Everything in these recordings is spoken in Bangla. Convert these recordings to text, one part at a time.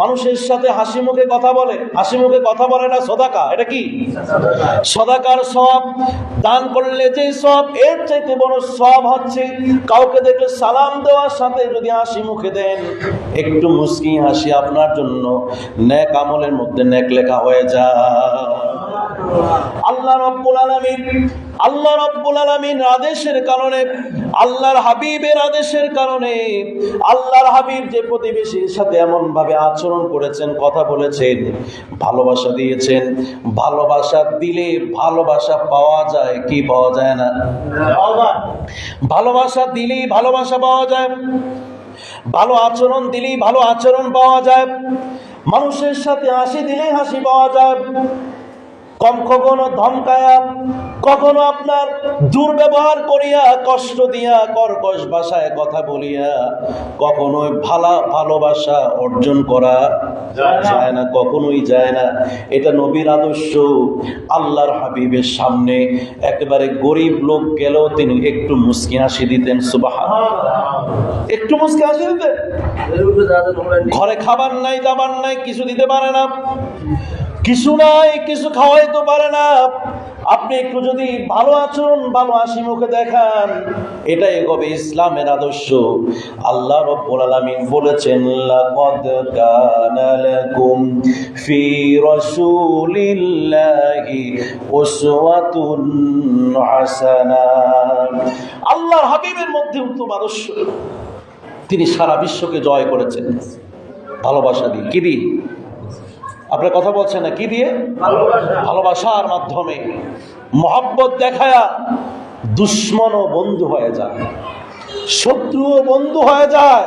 মানুষের সাথে হাসি মুখে কথা বলে। হাসি মুখে কথা বলে না সদাকা, এটা কি? সদাকার সব দান করলে যে সব এর চাইতে বড় সব হচ্ছে কাউকে দেখলে সালাম দেওয়ার সাথে যদি হাসি মুখে দেন, একটু মুসকি হাসি আপনার জন্য ন্যাক আমলের মধ্যে ন্যাক লেখা হয়ে যায়। আল্লাহ রব্বুল আলামিন, আল্লাহ রব্বুল আলামিন আদেশের কারণে, আল্লাহর হাবিবের আদেশের কারণে, আল্লাহর হাবিব যে প্রতিবেশীর সাথে এমন ভাবে আচরণ করেছেন, কথা বলেছেন, ভালোবাসা দিয়েছেন, ভালোবাসা দিলে ভালোবাসা পাওয়া যায় কি পাওয়া যায় না? ভালোবাসা দিলেই ভালোবাসা পাওয়া যায়, ভালো আচরণ দিলেই ভালো আচরণ পাওয়া যায়, মানুষের সাথে হাসি দিলেই হাসি পাওয়া যায় কম কখনো ধমকায়া কখনো আপনার দুর্ব্যবহার করিয়া কষ্ট দিয়া কর্কশ ভাষায় কথা বলিয়া কখনোই ভালা ভালোবাসা অর্জন করা যায় না। কখনোই যায় না। এটা নবীর আদর্শ আল্লাহর হাবিবের সামনে। একেবারে গরিব লোক গেলেও তিনি একটু মুসকি হাসি দিতেন সুবাহ একটু মুসকি হাসি দিতেন। ঘরে খাবার নাই দাবার নাই কিছু দিতে পারে না। কিছু নাই, কিছু খাওয়াইতে পারে না। আপনি একটু যদি ভালো আচরণ, ভালো হাসি মুখে দেখান, এটাই হবে ইসলামের আদর্শ। আল্লাহ রব্বুল আলামিন বলেছেন, লাকাদ কানা লাকুম ফি রাসূলিল্লাহি উসওয়াতুন হাসানা। আল্লাহর হাবিবের মধ্যে উত্তম আদর্শ। তিনি সারা বিশ্বকে জয় করেছেন। ভালোবাসা দিয়ে কি দিয়ে আপনার কথা বলছেন না কি দিয়ে? ভালোবাসার মাধ্যমে। মহাব্বত দেখায়া দুশ্মনও বন্ধু হয়ে যায়। শত্রুও বন্ধু হয়ে যায়।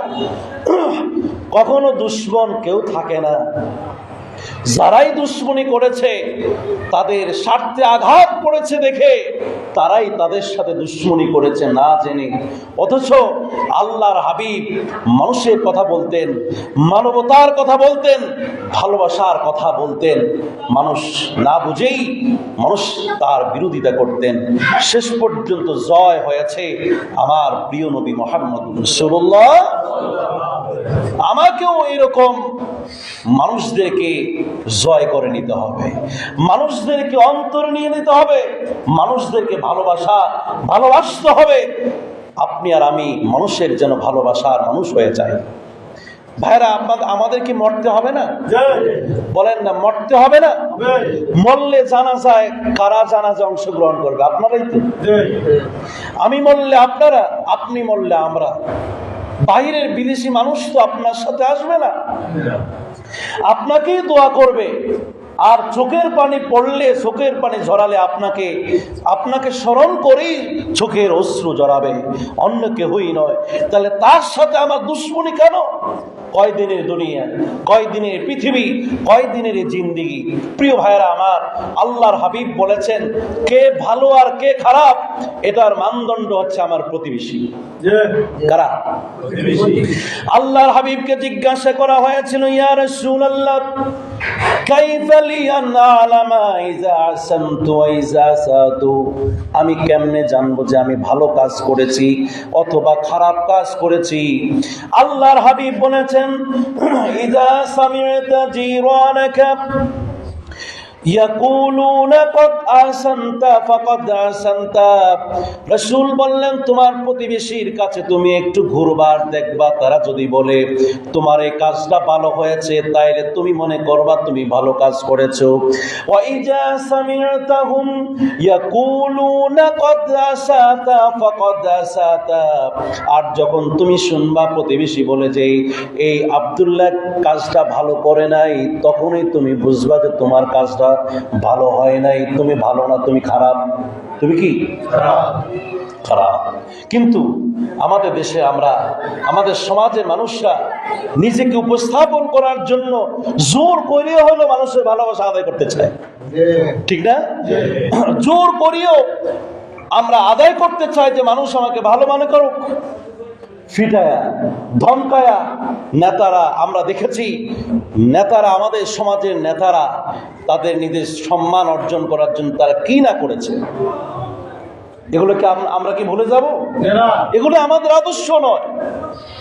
কখনো দুশ্মন কেউ থাকে না। যারাই দুশ্মনী করেছে, তাদের স্বার্থে আঘাত পড়েছে দেখে, তারাই তাদের সাথে দুশ্মনী করেছে না জেনে। অথচ আল্লাহর হাবিব মানুষের কথা বলতেন, মানবতার কথা বলতেন, ভালোবাসার কথা বলতেন। মানুষ না বুঝেই মানুষ তার বিরোধিতা করতেন। শেষ পর্যন্ত জয় হয়েছে আমার প্রিয় নবী মোহাম্মদ রসুল্লাহ আমাকেও এরকম মানুষদেরকে জয় করে নিতে হবে। মানুষদেরকে অন্তর নিয়ে নিতে হবে। মানুষদেরকে ভালোবাসা, ভালোবাসতে হবে। আপনি আর আমি মানুষের যেন ভালোবাসার মানুষ হয়ে যায় ভাইরা আমাদের কি মরতে হবে না? বলেন না, মরতে হবে না? মরলে জানা যায় কারা জানাজে অংশগ্রহণ করবে? আপনারাই তো। আমি মরলে আপনারা, আপনি মরলে আমরা। বাইরের বিদেশি মানুষ তো আপনার সাথে আসবে না। আপনাকেই দোয়া করবে। আর চোখের পানি পড়লে, চোখের পানি ঝরালে আপনাকে আপনাকে স্মরণ করেই চোখের অশ্রু জড়াবে অন্য কেহই নয়। তাহলে তার সাথে আমার দুশ্মনী কেন? কয় দিনের দুনিয়া কয় দিনের পৃথিবী কয় দিনের জিন্দিগি? প্রিয় ভাইয়েরা আমার আল্লাহর হাবিব বলেছেন কে ভালো আর কে খারাপ এটার মানদণ্ড হচ্ছে আমার প্রতিবেশী। কারা? আল্লাহর হাবিবকে জিজ্ঞাসা করা হয়েছিল ইয়ার সুল কাইফা আমি কেমনে জানব যে আমি ভালো কাজ করেছি অথবা খারাপ কাজ করেছি? আল্লাহর হাবিব বলেছেন ইজা সামি'তা জিরানাকা রাসূল বললেন, তোমার প্রতিবেশীর কাছে তুমি একটু ঘুরবার দেখবা। তারা যদি বলে, তোমার এই কাজটা ভালো হয়েছে, তাইলে তুমি মনে করবা তুমি ভালো কাজ করেছ। আর যখন তুমি শুনবা, প্রতিবেশী বলে যে, এই আব্দুল্লাহ কাজটা ভালো করে নাই, তখনই তুমি বুঝবা যে তোমার কাজটা ভালো হয় নাই তুমি ভালো না তুমি খারাপ। তুমি কি? খারাপ। কিন্তু আমাদের দেশে আমরা আমাদের সমাজের মানুষরা নিজেকে উপস্থাপন করার জন্য জোর করিয়ে হলো মানুষের ভালোবাসা আদায় করতে চায়। ঠিক না? জোর করিয়েও আমরা আদায় করতে চাই যে মানুষ আমাকে ভালো মনে করুক। ফিটায়া ধমকায়া নেতারা আমরা দেখেছি নেতারা আমাদের সমাজের নেতারা তাদের নিজের সম্মান অর্জন করার জন্য তারা কি না করেছে? এগুলোকে আম- আমরা কি ভুলে যাব? এগুলো আমাদের আদর্শ নয়।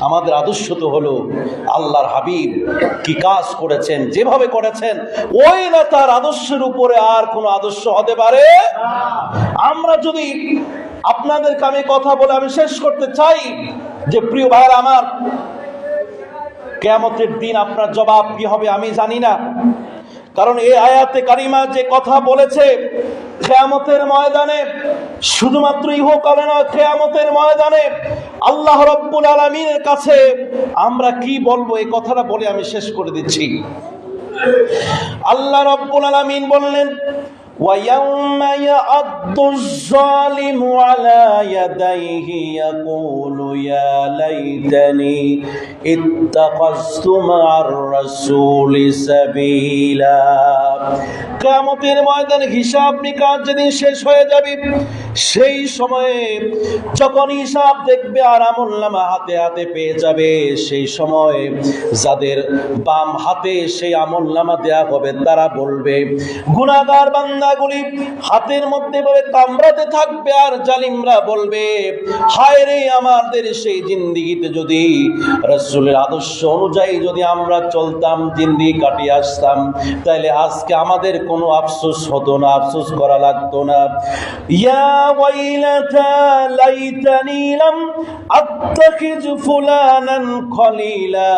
আমাদের আদর্শ তো হলো আল্লাহর হাবিব কি কাজ করেছেন যেভাবে করেছেন ওই না তার আদর্শের উপরে আর কোনো আদর্শ হতে পারে? আমরা যদি আপনাদেরকে আমি কথা বলে আমি শেষ করতে চাই যে প্রিয় ভাইয়ের আমার কেয়ামতের দিন আপনার জবাব কি হবে আমি জানি না। কারণ এই আয়াতে কারিমা যে কথা বলেছে খেয়ামতের ময়দানে, শুধুমাত্র ইহকালে নয় খেয়ামতের ময়দানে আল্লাহ রব্বুল আলমিনের কাছে আমরা কি বলব, এই কথাটা বলে আমি শেষ করে দিচ্ছি। আল্লাহ রব্বুল আলমিন বললেন ويوم يعض الظالم على يديه يقول يا ليتني اتخذت مع الرسول سبيلا কামতের ময়দানে হিসাব নিকাশ যেদিন শেষ হয়ে যাবে সেই সময়ে যখন হিসাব দেখবে আর আমল্লামা হাতে হাতে পেয়ে যাবে, সেই সময় যাদের বাম হাতে সেই আমল্লামা দেয়া হবে, তারা বলবে গুণাগার বান্দাগুলি হাতের মধ্যে ভাবে কামড়াতে থাকবে আর জালিমরা বলবে, হায় রে আমাদের সেই জিন্দিগিতে যদি রসুলের আদর্শ অনুযায়ী যদি আমরা চলতাম, জিন্দিগি কাটিয়ে আসতাম তাহলে আজকে আমাদের কোনো আফসোস হতো না, আফসোস করা লাগতো না। ইয়া ওয়াইলাতা লাইতানি লাম আত্তাখিজ ফুলানান খলিলা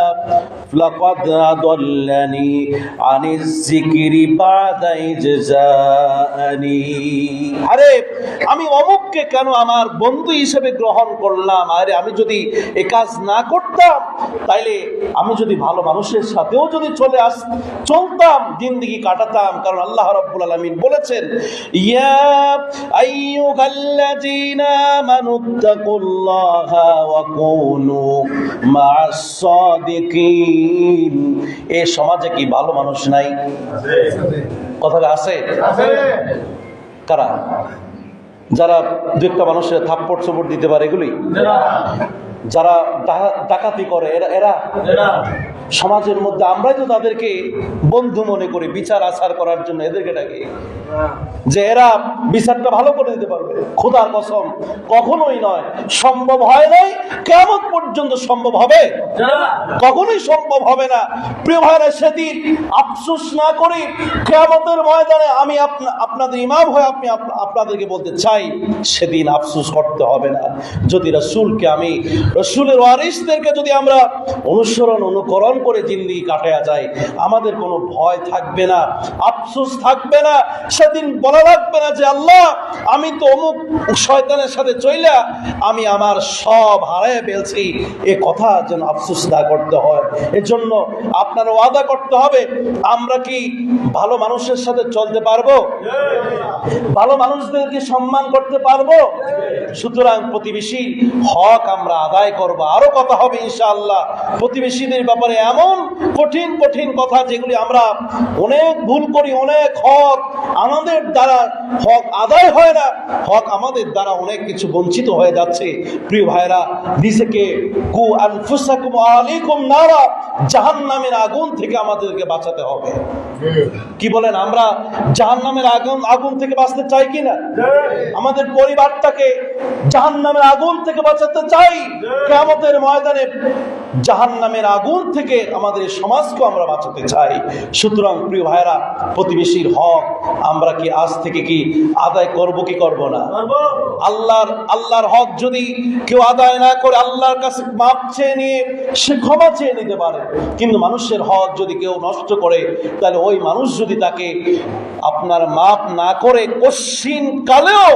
লাকাদ আদাল্লানি আনিজ যিকরি বাদা ইজজাআনি আরে আমি অমুককে কেন আমার বন্ধু হিসেবে গ্রহণ করলাম? আরে আমি যদি এ কাজ না করতাম তাইলে আমি যদি ভালো মানুষের সাথেও যদি চলে আস চলতাম জিন্দিগি কাটাতাম। কারণ আল্লাহ রাব্বুল আলামিন বলেছেন ইয়া এই সমাজে কি ভালো মানুষ নাই? কথাটা আছে। কারা? যারা দু একটা মানুষের থাপ্পট চোপড় দিতে পারে এগুলি যারা ডাকাতি করে এরা এরা সমাজের মধ্যে আমরাই তো তাদেরকে বন্ধু মনে করি বিচার আচার করার জন্য এদেরকে ডাকি। যে এরা বিচারটা ভালো করে দিতে পারবে। খোদার কসম, কখনোই নয়, সম্ভব হয় নাই, কেমন পর্যন্ত সম্ভব হবে? কখনোই সম্ভব হবে না। প্রিয় ভাইরা, সেদিন আফসোস না করে কেয়ামতের ময়দানে আমি আপনাদের ইমাম হয়ে আপনি আপনাদেরকে বলতে চাই, সেদিন আফসোস করতে হবে না। যদি রসুলকে আমি, রসুলের ওয়ারিসদেরকে যদি আমরা অনুসরণ, অনুকরণ করে জিন্দি কাটায়া যায় আমাদের কোনো ভয় থাকবে না, আফসোস থাকবে না। সেদিন বলা লাগবে না যে, আল্লাহ, আমি তো অমুক শয়তানের সাথে চইলা আমি আমার সব হারায় ফেলছি। এ কথা যেন আফসোস না করতে হয়। এজন্য আপনার ওয়াদা করতে হবে, আমরা কি ভালো মানুষের সাথে চলতে পারব? ভালো মানুষদেরকে সম্মান করতে পারব? সুতরাং প্রতিবেশী হক আমরা আদায় করব। আরও কথা হবে ইনশাআল্লাহ। প্রতিবেশীদের ব্যাপারে এমন কঠিন কঠিন কথা যেগুলি আমরা অনেক ভুল করি, অনেক হক আমাদের দ্বারা হক আদায় হয় না। হক আমাদের দ্বারা অনেক কিছু বঞ্চিত হয়ে যাচ্ছে। প্রিয় ভাইরা নিজেকে নারা, জাহান্নামের আগুন থেকে আমাদেরকে বাঁচাতে হবে। কি বলেন আমরা? জাহান্নামের আগুন আগুন থেকে বাঁচতে চাই কি না? আমাদের পরিবারটাকে জাহান্নামের আগুন থেকে বাঁচাতে চাই। কেমতের ময়দানে জাহান্নামের আগুন থেকে আমাদের সমাজকে আমরা বাঁচাতে চাই। সুতরাং প্রিয় ভাইরা প্রতিবেশীর হক আমরা কি আজ থেকে কি আদায় করব কি করব না? আল্লাহর আল্লাহর হক যদি কেউ আদায় না করে আল্লাহর কাছে মাপ চেয়ে নিয়ে সে ক্ষমা চেয়ে নিতে পারে। কিন্তু মানুষের হক যদি কেউ নষ্ট করে তাহলে ওই মানুষ যদি তাকে আপনার মাপ না করে কশ্চিন কালেও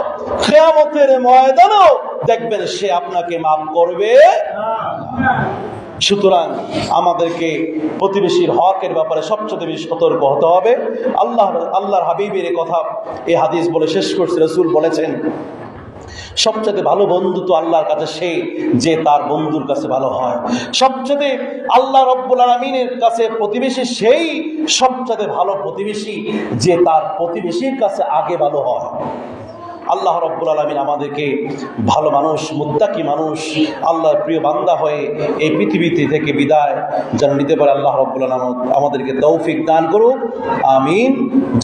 খেয়ামতের ময়দানেও দেখবেন সে আপনাকে মাপ করবে সুতরাং আমাদেরকে প্রতিবেশীর হকের ব্যাপারে সবচেয়ে বেশি সতর্ক হতে হবে। আল্লাহ, আল্লাহর হাবিবের এ কথা এই হাদিস বলে শেষ করছে, রসুল বলেছেন, সবচেয়ে ভালো বন্ধু তো আল্লাহর কাছে সে যে তার বন্ধুর কাছে ভালো হয়। সবচেয়ে আল্লাহ রব্বুল আলমিনের কাছে প্রতিবেশী সেই সবচেয়ে ভালো প্রতিবেশী যে তার প্রতিবেশীর কাছে আগে ভালো হয়। আল্লাহ রব্বুল আলমিন আমাদেরকে ভালো মানুষ, মুত্তাকি মানুষ, আল্লাহর প্রিয় বান্দা হয়ে এই পৃথিবীতে থেকে বিদায় যেন নিতে পারে আল্লাহ রব্বুল আলম আমাদেরকে তৌফিক দান করুক, আমিন।